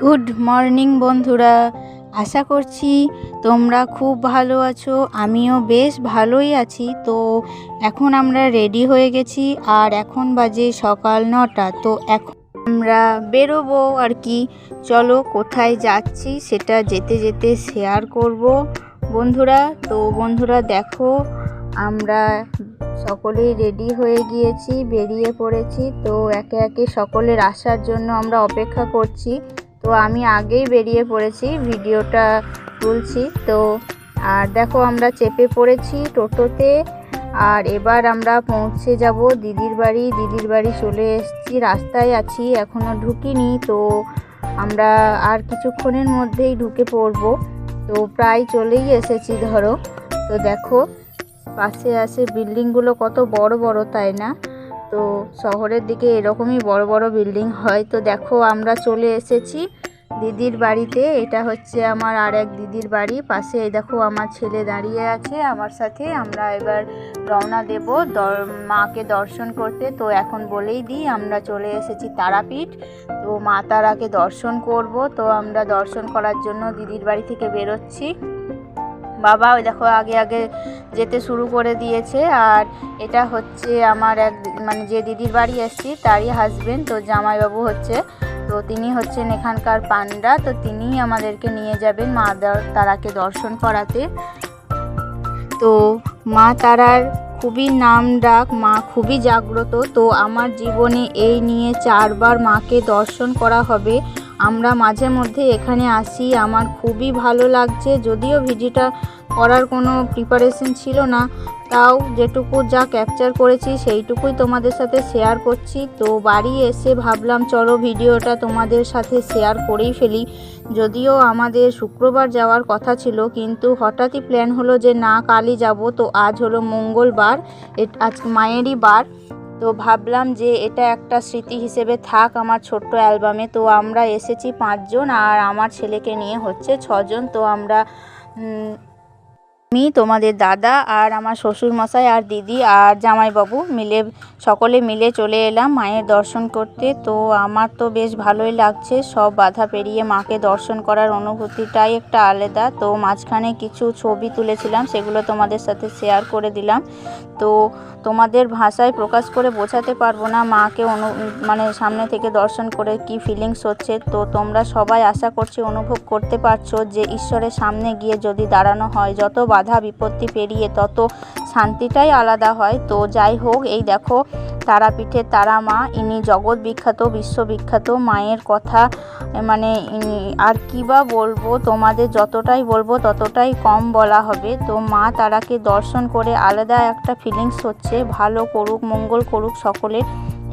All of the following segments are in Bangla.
গুড মর্নিং বন্ধুরা। আশা করছি তোমরা খুব ভালো আছো, আমিও বেশ ভালোই আছি। তো এখন আমরা রেডি হয়ে গেছি, আর এখন বাজে সকাল নটা। তো এখন আমরা বেরোবো আর কি। চলো কোথায় যাচ্ছি সেটা যেতে যেতে শেয়ার করব। বন্ধুরা, তো বন্ধুরা দেখো, আমরা সকলেই রেডি হয়ে গিয়েছি, বেরিয়ে পড়েছি। তো একে একে সকলের আসার জন্য আমরা অপেক্ষা করছি। তো আমি আগেই বেরিয়ে পড়েছি, ভিডিওটা তুলছি। তো, আর দেখো আমরা চেপে পড়েছি টোটোতে, আর এবার আমরা পৌঁছে যাব দিদির বাড়ি। দিদির বাড়ি চলে এসেছি, রাস্তায় আছি এখনও ঢুকিনি। তো আমরা আর কিছুক্ষণের মধ্যেই ঢুকে পড়ব। তো প্রায় চলেই এসেছি ধরো। তো দেখো, পাশে আসে বিল্ডিংগুলো কত বড় বড়, তাই না? তো শহরের দিকে এরকমই বড় বড় বিল্ডিং হয়। তো দেখো আমরা চলে এসেছি দিদির বাড়িতে। এটা হচ্ছে আমার আর এক দিদির বাড়ি। পাশে দেখো আমার ছেলে দাঁড়িয়ে আছে। আমার সাথে আমরা এবার রওনা দেব মাকে দর্শন করতে। তো এখন বলেই দিই, আমরা চলে এসেছি তারাপীঠ। তো মা তারাকে দর্শন করব। তো আমরা দর্শন করার জন্য দিদির বাড়ি থেকে বেরোচ্ছি। বাবা, ওই দেখো, আগে আগে যেতে শুরু করে দিয়েছে। আর এটা হচ্ছে আমার এক মানে যে দিদির বাড়ি এসেছি, তারই হাজবেন্ড তো জামাইবাবু হচ্ছে। তো তিনি হচ্ছেন এখানকার পান্ডা, তো তিনিই আমাদেরকে নিয়ে যাবেন মা তারাকে দর্শন করাতে। তো মা তারার খুবই নাম ডাক মা খুবই জাগ্রত। তো আমার জীবনে এই নিয়ে চারবার মাকে দর্শন করা হবে। আমরা মাঝে মধ্যে এখানে আসি, আমার খুবই ভালো লাগছে। যদিও ভিডিওটা করার কোনো প্রিপারেশন ছিল না। তাও যেটুকু যা ক্যাপচার করেছি সেইটুকুই তোমাদের সাথে শেয়ার করছি। তো বাড়ি এসে ভাবলাম, চলো ভিডিওটা তোমাদের সাথে শেয়ার করেই ফেলি। যদিও আমাদের শুক্রবার যাওয়ার কথা ছিল, কিন্তু হঠাৎই প্ল্যান হলো যে না, কালই যাব। তো আজ হলো মঙ্গলবার আজ মায়েরই বার। তো ভাবলাম যে এটা একটা স্মৃতি হিসেবে থাক আমার ছোট্ট অ্যালবামে। তো আমরা এসেছি পাঁচজন আর আমার ছেলেকে নিয়ে হচ্ছে ছজন। তো আমরা আমি, তোমাদের দাদা আর আমার শ্বশুর মশাই আর দিদি আর জামাইবাবু মিলে সকলে মিলে চলে এলাম মায়ের দর্শন করতে। তো আমার তো বেশ ভালোই লাগছে, সব বাধা পেরিয়ে মাকে দর্শন করার অনুভূতিটাই একটা আলাদা। তো মাঝখানে কিছু ছবি তুলেছিলাম, সেগুলো তোমাদের সাথে শেয়ার করে দিলাম। তো তোমাদের ভাষায় প্রকাশ করে বোঝাতে পারব না মাকে অনু মানে সামনে থেকে দর্শন করে কি ফিলিংস হচ্ছে। তো তোমরা সবাই আশা করছি অনুভব করতে পারছ যে ঈশ্বরের সামনে গিয়ে যদি দাঁড়ানো হয় যত বাধা বিপত্তি পেরিয়ে তত শান্তিটাই আলাদা হয়। তো যাই হোক, এই দেখো, তারাপীঠের তারা মা, ইনি জগৎ বিখ্যাত বিশ্ববিখ্যাত মায়ের কথা মানে আর কী বা বলব, তোমাদের যতটাই বলব ততটাই কম বলা হবে। তো মা তারাকে দর্শন করে আলাদা একটা ফিলিংস হচ্ছে, ভালো করুক, মঙ্গল করুক সকলে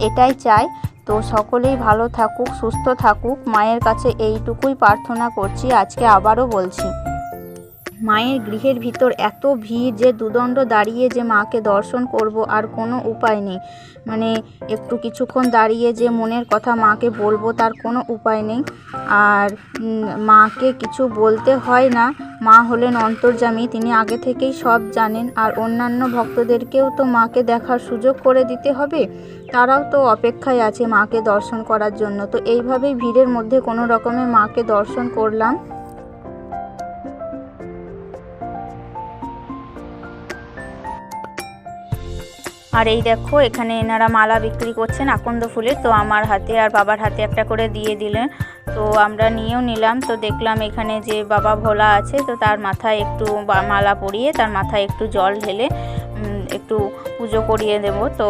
এটাই চাই। তো সকলেই ভালো থাকুক, সুস্থ থাকুক, মায়ের কাছে এইটুকুই প্রার্থনা করছি, আজকে আবারও বলছি। মায়ের গৃহের ভিতর এত ভিড় যে দুদণ্ড দাঁড়িয়ে যে মাকে দর্শন করব আর কোনো উপায় নেই। মানে একটু কিছুক্ষণ দাঁড়িয়ে যে মনের কথা মাকে বলব তার কোনো উপায় নেই। আর মাকে কিছু বলতে হয় না। মা হলেন অন্তর্যামী, তিনি আগে থেকেই সব জানেন। আর অন্যান্য ভক্তদেরকেও তো মাকে দেখার সুযোগ করে দিতে হবে। তারাও তো অপেক্ষায় আছে মাকে দর্শন করার জন্য। তো এইভাবেই ভিড়ের মধ্যে কোনো রকমে মাকে দর্শন করলাম। আর এই দেখো, এখানে এনারা মালা বিক্রি করছেন আকন্দ ফুলের। তো আমার হাতে আর বাবার হাতে একটা করে দিয়ে দিলেন। তো আমরা নিয়েও নিলাম। তো দেখলাম এখানে যে বাবা ভোলা আছে, তো তার মাথায় একটু মালা পরিয়ে তার মাথায় একটু জল ঢেলে একটু পুজো করিয়ে দেব। তো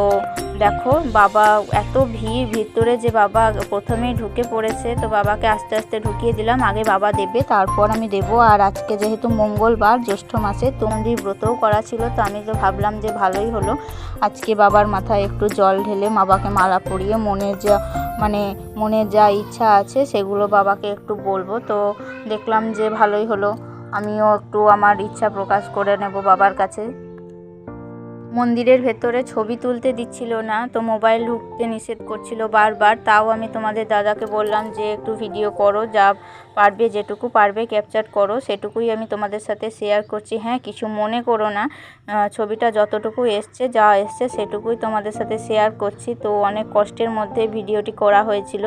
দেখো, বাবা এত ভিড় ভিতরে যে বাবা প্রথমেই ঢুকে পড়েছে, তো বাবাকে আস্তে আস্তে ঢুকিয়ে দিলাম, আগে বাবা দেবে, তারপর আমি দেব। আর আজকে যেহেতু মঙ্গলবার, জ্যৈষ্ঠ মাসে, তন্দির ব্রতও করা ছিল, তো আমি তো ভাবলাম যে ভালোই হলো। আজকে বাবার মাথায় একটু জল ঢেলে বাবাকে মালা পরিয়ে মনের যা মানে মনের যা ইচ্ছা আছে, সেগুলো বাবাকে একটু বলব। তো দেখলাম যে ভালোই হলো, আমিও একটু আমার ইচ্ছা প্রকাশ করে নেব বাবার কাছে। মন্দিরের ভেতরে ছবি তুলতে দিচ্ছিল না, তো মোবাইল ঢুকতে নিষেধ করছিল বারবার। তাও আমি তোমাদের দাদাকে বললাম যে, একটু ভিডিও করো, যা পারবে, যেটুকু পারবে ক্যাপচার করো। সেটুকুই আমি তোমাদের সাথে শেয়ার করছি। হ্যাঁ কিছু মনে করো না। ছবিটা যতটুকু এসছে, যা এসছে, সেটুকুই তোমাদের সাথে শেয়ার করছি। তো অনেক কষ্টের মধ্যে ভিডিওটি করা হয়েছিল।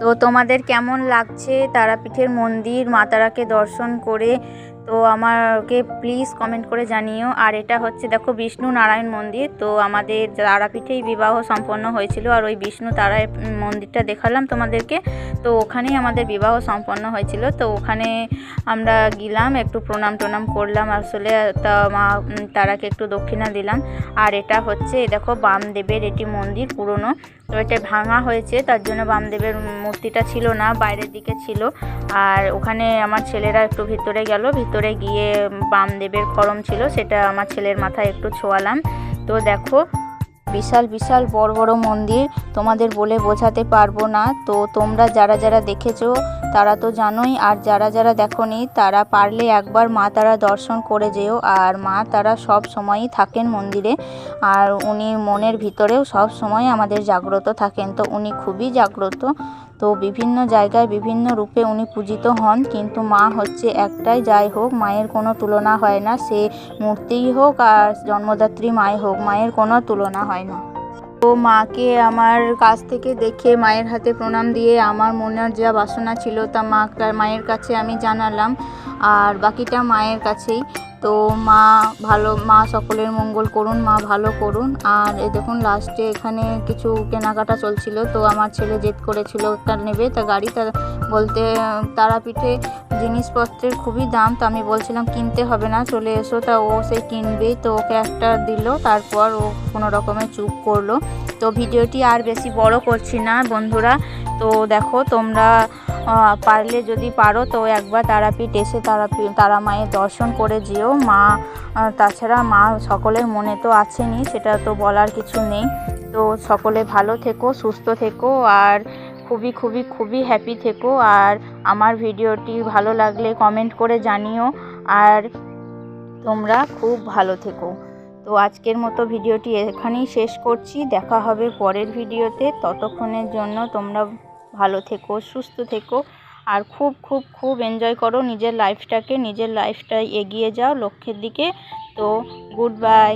তো তোমাদের কেমন লাগছে? তারাপীঠের মন্দির মা তারাকে দর্শন করে তো আমাকে প্লিজ কমেন্ট করে জানিও। আর এটা হচ্ছে, দেখো, বিষ্ণু নারায়ণ মন্দির। তো আমাদের তারাপীঠেই বিবাহ সম্পন্ন হয়েছিল। আর ওই বিষ্ণু তারায় মন্দিরটা দেখালাম তোমাদেরকে। তো ওখানেই আমাদের বিবাহ সম্পন্ন হয়েছিল। তো ওখানে আমরা গেলাম, একটু প্রণাম টনাম করলাম আসলে। তা মা তারাকে একটু দক্ষিণা দিলাম। আর এটা হচ্ছে, দেখো, বামদেবের এটি মন্দির পুরনো। তো এটা ভাঙা হয়েছে, তার জন্য বামদেবের মূর্তিটা ছিল না, বাইরের দিকে ছিল। আর ওখানে আমার ছেলেরা একটু ভিতরে গেল, ভিতরে গিয়ে বামদেবের খরম ছিল, সেটা আমার ছেলের মাথায় একটু ছোয়ালাম। তো দেখো, বিশাল বিশাল, বড় বড় মন্দির, তোমাদের বলে বোঝাতে পারব না। তো তোমরা যারা যারা দেখেছ তারা তো জানোই, আর যারা যারা দেখোনি, তারা পারলে একবার মা তারা দর্শন করে যেও, আর মা তারা সব সময়ই থাকেন মন্দিরে, আর উনি মনের ভিতরেও সব সময় আমাদের জাগ্রত থাকেন। তো উনি খুবই জাগ্রত। তো বিভিন্ন জায়গায়, বিভিন্ন রূপে উনি পূজিত হন, কিন্তু মা হচ্ছে একটাই, যাই হোক, মায়ের কোনো তুলনা হয় না। সে মূর্তিই হোক, আর জন্মদাত্রী মাই হোক, মায়ের কোনো তুলনা হয় না। তো মাকে আমার কাছ থেকে দেখে মায়ের হাতে প্রণাম দিয়ে আমার মনের যা বাসনা ছিল তা মা মায়ের কাছে আমি জানালাম, আর বাকিটা মায়ের কাছেই। তো মা ভালো, মা সকলের মঙ্গল করুন, মা ভালো করুন। আর এই দেখুন লাস্টে এখানে কিছু কেনাকাটা চলছিল। তো আমার ছেলে জেদ করেছিল একটা নেবে, তা গাড়ি তা বলতে তারাপীঠে জিনিসপত্রের খুবই দাম, তো আমি বলছিলাম, কিনতে হবে না, চলে এসো। তা ও সে কিনবেই তো ওকে একটা দিল, তারপর ও কোনো রকমে চুপ করল। তো ভিডিওটি আর বেশি বড় করছি না বন্ধুরা। তো দেখো তোমরা পারলে যদি পারো তো একবার তারাপীঠ এসে তারাপীঠ, তারা মায়ের দর্শন করে যেও। মা তাছাড়া মা সকলের মনে তো আছেনই, সেটা তো বলার কিছু নেই। তো সকলে ভালো থেকো, সুস্থ থেকো আর খুবই খুবই খুবই হ্যাপি থেকো। আর আমার ভিডিওটি ভালো লাগলে কমেন্ট করে জানিও। আর তোমরা খুব ভালো থেকো। তো আজকের মতো ভিডিওটি এখানেই শেষ করছি। দেখা হবে পরের ভিডিওতে। ততক্ষণের জন্য তোমরা ভালো থেকো, সুস্থ থেকো, আর খুব খুব খুব এনজয় করো নিজের লাইফটাকে নিজের লাইফটাই এগিয়ে যাও লক্ষ্যের দিকে। তো গুড বাই